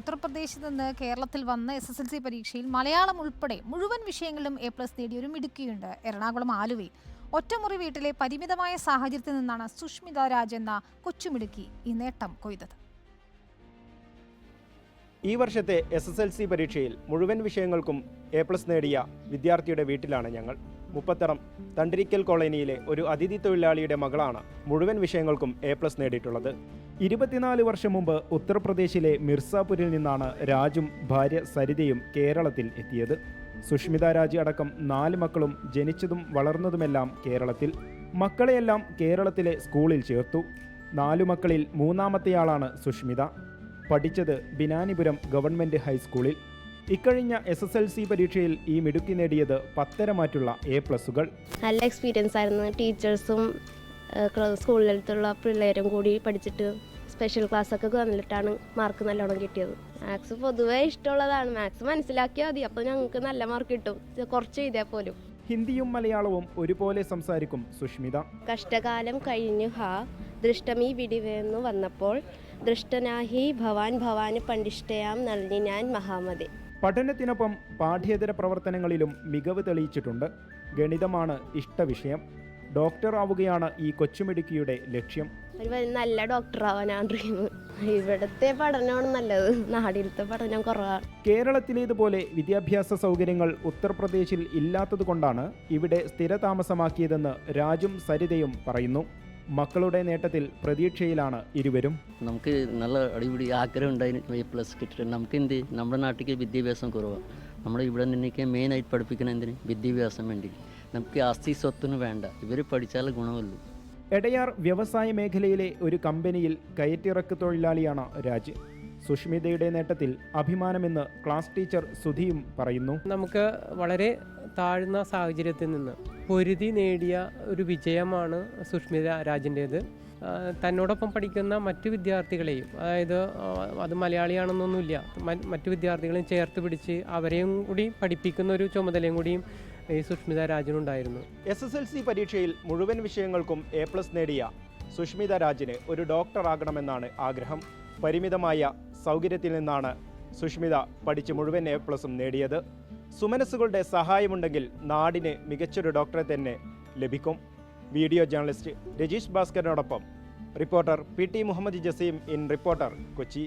ഉത്തർപ്രദേശിൽ നിന്ന് കേരളത്തിൽ വന്ന എസ് എസ് എൽ സി പരീക്ഷയിൽ മലയാളം ഉൾപ്പെടെ മുഴുവൻ വിഷയങ്ങളിലും എ പ്ലസ് നേടിയ ഒരു മിടുക്കിയുണ്ട്. എറണാകുളം ആലുവയിൽ ഒറ്റമുറി വീട്ടിലെ പരിമിതമായ സാഹചര്യത്തിൽ നിന്നാണ് സുഷ്മിത രാജ് എന്ന കൊച്ചുമിടുക്കി ഈ നേട്ടം കൊയ്തത്. ഈ വർഷത്തെ എസ് എസ് എൽ സി പരീക്ഷയിൽ മുഴുവൻ വിഷയങ്ങൾക്കും എ പ്ലസ് നേടിയ വിദ്യാർത്ഥിയുടെ വീട്ടിലാണ് ഞങ്ങൾ. മുപ്പത്തറം തണ്ടിരിക്കൽ കോളനിയിലെ ഒരു അതിഥി തൊഴിലാളിയുടെ മകളാണ് മുഴുവൻ വിഷയങ്ങൾക്കും എ പ്ലസ് നേടിയിട്ടുള്ളത്. ഇരുപത്തിനാല് വർഷം മുമ്പ് ഉത്തർപ്രദേശിലെ മിർസാപൂരിൽ നിന്നാണ് രാജും ഭാര്യ സരിതയും കേരളത്തിൽ എത്തിയത്. സുഷ്മിത രാജ് അടക്കം നാല് മക്കളും ജനിച്ചതും വളർന്നതുമെല്ലാം കേരളത്തിൽ. മക്കളെയെല്ലാം കേരളത്തിലെ സ്കൂളിൽ ചേർത്തു. നാലു മക്കളിൽ മൂന്നാമത്തെയാളാണ് സുഷ്മിത. പഠിച്ചത് ബിനാനിപുരം ഗവൺമെന്റ് ഹൈസ്കൂളിൽ. ഇക്കഴിഞ്ഞ എസ് എസ് എൽ സി പരീക്ഷയിൽ ഈ മിടുക്കി നേടിയത് പത്തരമാറ്റുള്ള എ പ്ലസുകൾ നല്ല എക്സ്പീരിയൻസ് ആയിരുന്നു. ടീച്ചേഴ്സും സ്കൂളിലടുത്തുള്ള പിള്ളേരും കൂടി പഠിച്ചിട്ട് സ്പെഷ്യൽ ക്ലാസ് ഒക്കെ വന്നിട്ടാണ് മാർക്ക് നല്ലോണം കിട്ടിയത്. മാത്സ് പൊതുവേ ഇഷ്ടമുള്ളതാണ്. മാത്സ് മനസ്സിലാക്കിയാൽ മതി. അപ്പോൾ ഞങ്ങൾക്ക് നല്ല മാർക്ക് കിട്ടും. ഇത് കുറച്ച് എഴുതിയാൽ പോലും. ഹിന്ദിയും മലയാളവും ഒരുപോലെ സംസാരിക്കും സുഷ്മിത. കഷ്ടകാലം കഴിഞ്ഞു ഹാ ദൃഷ്ടമീ വിടിവെന്ന് വന്നപ്പോൾ ദൃഷ്ടനാഹി ഭവാൻ ഭവാന് പണ്ഡിഷ്ടയാം നളിനി ഞാൻ മഹാമതി. പഠനത്തിനൊപ്പം പാഠ്യേതര പ്രവർത്തനങ്ങളിലും മികവ് തെളിയിച്ചിട്ടുണ്ട്. ഗണിതമാണ് ഇഷ്ടവിഷയം. ഡോക്ടർ ആവുകയാണ് ഈ കൊച്ചുമിടുക്കിയുടെ ലക്ഷ്യം. നല്ല ഡോക്ടർ ആവാനാണ് ഡ്രീം ഇവിടുത്തെ പഠനമാണ് നല്ലത്. നാടിലത്തെ പഠനം കുറവാണ്. കേരളത്തിലേതുപോലെ വിദ്യാഭ്യാസ സൗകര്യങ്ങൾ ഉത്തർപ്രദേശിൽ ഇല്ലാത്തതുകൊണ്ടാണ് ഇവിടെ സ്ഥിരതാമസമാക്കിയതെന്ന് രാജും സരിതയും പറയുന്നു. മക്കളുടെ നേട്ടത്തിൽ പ്രതീക്ഷയിലാണ് ഇരുവരും. നമുക്ക് നല്ല അടിപൊളി ആഗ്രഹം ഉണ്ടായിരുന്നു എ പ്ലസ് കിട്ടിയിട്ട് നമുക്ക് എന്ത്? നമ്മുടെ നാട്ടിലേക്ക് വിദ്യാഭ്യാസം കുറവാണ് നമ്മൾ ഇവിടെ നിന്നൊക്കെ മെയിനായിട്ട് പഠിപ്പിക്കണം എന്തിന്? വിദ്യാഭ്യാസം വേണ്ടി. നമുക്ക് ആസ്തി സ്വത്തിന് വേണ്ട. ഇവർ പഠിച്ചാൽ ഗുണമല്ലോ എടയാർ വ്യവസായ മേഖലയിലെ ഒരു കമ്പനിയിൽ കയറ്റിറക്ക് തൊഴിലാളിയാണ് രാജ്. സുഷ്മിതയുടെ നേട്ടത്തിൽ അഭിമാനമെന്ന് ക്ലാസ് ടീച്ചർ സുധിയും പറയുന്നു. നമുക്ക് വളരെ താഴ്ന്ന സാഹചര്യത്തിൽ നിന്ന് പൊരുതി നേടിയ ഒരു വിജയമാണ് സുഷ്മിത രാജിന്റേത്. തന്നോടൊപ്പം പഠിക്കുന്ന മറ്റു വിദ്യാർത്ഥികളെയും അതായത് അത് മലയാളിയാണെന്നൊന്നുമില്ല മറ്റു വിദ്യാർത്ഥികളെയും ചേർത്ത് പിടിച്ച് അവരെയും കൂടി പഠിപ്പിക്കുന്ന ഒരു ചുമതലയും കൂടിയും ഈ സുഷ്മിത രാജനുണ്ടായിരുന്നു. എസ് എസ് എൽ സി പരീക്ഷയിൽ മുഴുവൻ വിഷയങ്ങൾക്കും എ പ്ലസ് നേടിയ സുഷ്മിത രാജിന് ഒരു ഡോക്ടർ ആകണമെന്നാണ് ആഗ്രഹം. പരിമിതമായ സൗകര്യത്തിൽ നിന്നാണ് സുഷ്മിത പഠിച്ച് മുഴുവൻ എ പ്ലസും നേടിയത്. സുമനസ്സുകളുടെ സഹായമുണ്ടെങ്കിൽ നാടിന് മികച്ചൊരു ഡോക്ടറെ തന്നെ ലഭിക്കും. Video journalist Rajeesh ഭാസ്കറിനോടൊപ്പം reporter P T Muhammad Jaseem in reporter Kochi.